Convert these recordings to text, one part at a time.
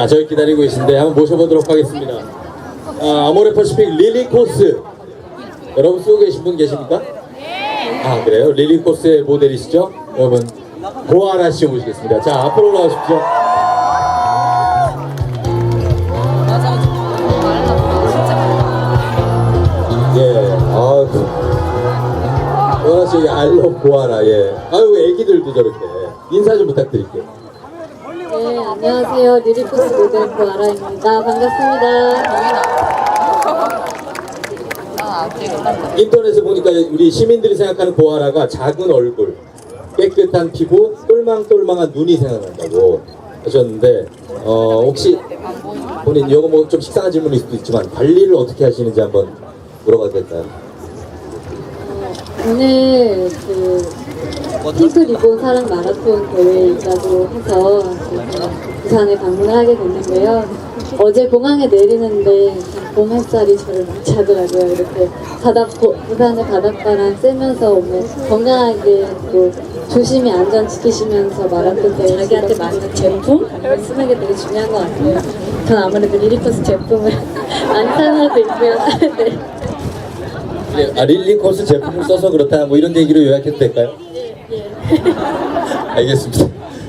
자, 저희 기다리고 계신데 한번 모셔보도록 하겠습니다. 아, 아모레 퍼시픽 릴리 코스. 여러분 쓰고 계신 분 계십니까? 아, 그래요? 릴리 코스의 모델이시죠? 여러분, 고아라 씨 모시겠습니다. 자, 앞으로 올라오십시오. 예, 아, 고아라 씨, 알로 고아라, 예. 아유, 애기들도 저렇게. 인사 좀 부탁드릴게요. 네, 안녕하세요. 리리코스 모델 구아라입니다. 반갑습니다. 인터넷에 보니까 우리 시민들이 생각하는 고아라가 작은 얼굴, 깨끗한 피부, 똘망똘망한 눈이 생각난다고 하셨는데 어, 혹시 본인 이거 뭐 좀 식상한 질문일 수도 있지만 관리를 어떻게 하시는지 한번 물어봐도 될까요? 오늘 그 핑크 리본 사랑 마라톤 대회 있다고 해서 부산에 방문을 하게 됐는데요. 어제 공항에 내리는데 봄 햇살이 저를 맞이하더라고요. 이렇게 바다 보- 부산의 바닷바람 쐬면서 오늘 건강하게 또 조심히 안전 지키시면서 마라톤 대회 자기한테 맞는 제품 쓰는 게 되게 중요한 것 같아요. 전 아무래도 리리코스 제품을 많이 사용하고 있고요. 네. 네, 아, 릴리 코스 제품을 써서 그렇다 뭐 이런 얘기로 요약해도 될까요? 알겠습니다.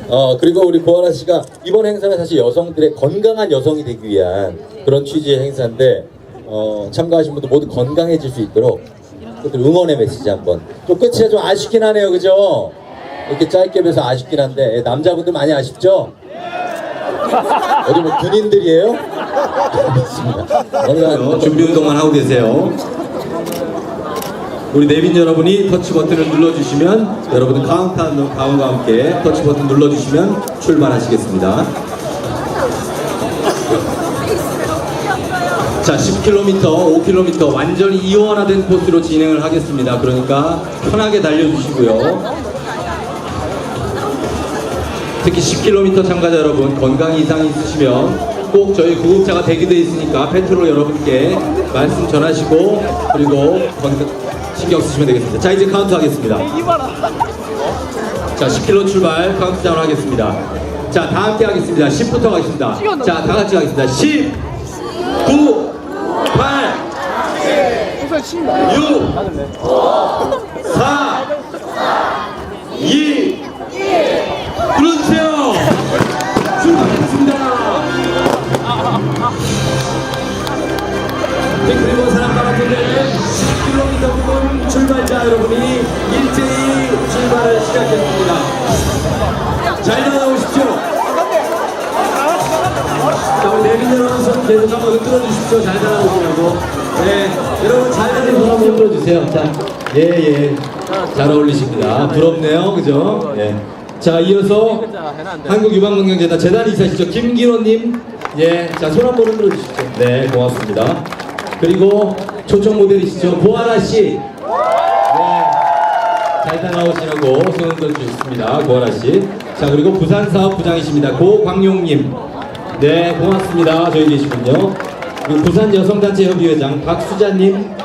어 그리고 우리 고아라 씨가 이번 행사는 사실 여성들의 건강한 여성이 되기 위한 그런 취지의 행사인데 어 참가하신 분들 모두 건강해질 수 있도록 응원의 메시지 한번 좀 끝이 좀 아쉽긴 하네요 그죠? 이렇게 짧게 뵈서 아쉽긴 한데 예, 남자분들 많이 아쉽죠? 어디 뭐 군인들이에요? 알겠습니다. 오늘 준비 운동만 하고 계세요. 우리 내빈 여러분이 터치 버튼을 눌러주시면 여러분들 카운트다운 다운과 함께 터치 버튼 눌러주시면 출발하시겠습니다. 자, 10km, 5km 완전히 이원화된 코스로 진행을 하겠습니다. 그러니까 편하게 달려주시고요. 특히 10km 참가자 여러분 건강 이상이 있으시면 꼭 저희 구급차가 대기되어 있으니까 페트롤 여러분께 말씀 전하시고 그리고 건강 신경 쓰시면 되겠습니다. 자 이제 카운트 하겠습니다. 자 10km 출발 카운트다운 하겠습니다. 자 다 함께 하겠습니다. 10부터 가겠습니다. 자 다 같이 가겠습니다. 10, 9, 8, 6, 4, 그리고 사람 마라톤대 10km 부분 출발자 여러분이 일제히 출발을 시작했습니다. 잘 다녀오십시오. 자, 우리 내빈 여러분 손 계속 한번 흔들어 주십시오. 잘 다녀오시라고. 네, 여러분 잘 다니고 한번 흔들어 주세요. 자, 예, 예. 잘 어울리십니다. 부럽네요. 그죠? 예. 자, 이어서 한국유방건강재단 재단 이사시죠. 김기로님. 예. 자, 손 한 번 흔들어 주십시오. 네, 고맙습니다. 그리고 초청 모델이시죠. 보아라 씨. 네. 잘 다녀오시라고 손 흔들어 주셨습니다. 고아라 씨. 자, 그리고 부산 사업 부장이십니다. 고광용님. 네, 고맙습니다. 저희 계시군요. 그리고 부산 여성단체 협의회장 박수자님.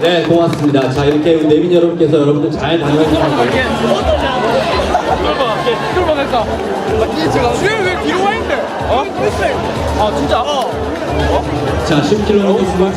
네, 고맙습니다. 자, 이렇게 내빈 여러분께서 여러분들 잘 다녀오시는 들어가겠다. 수현 왜 뒤로 와 있는데? 어? 아 진짜? 어. 자, 10km 수박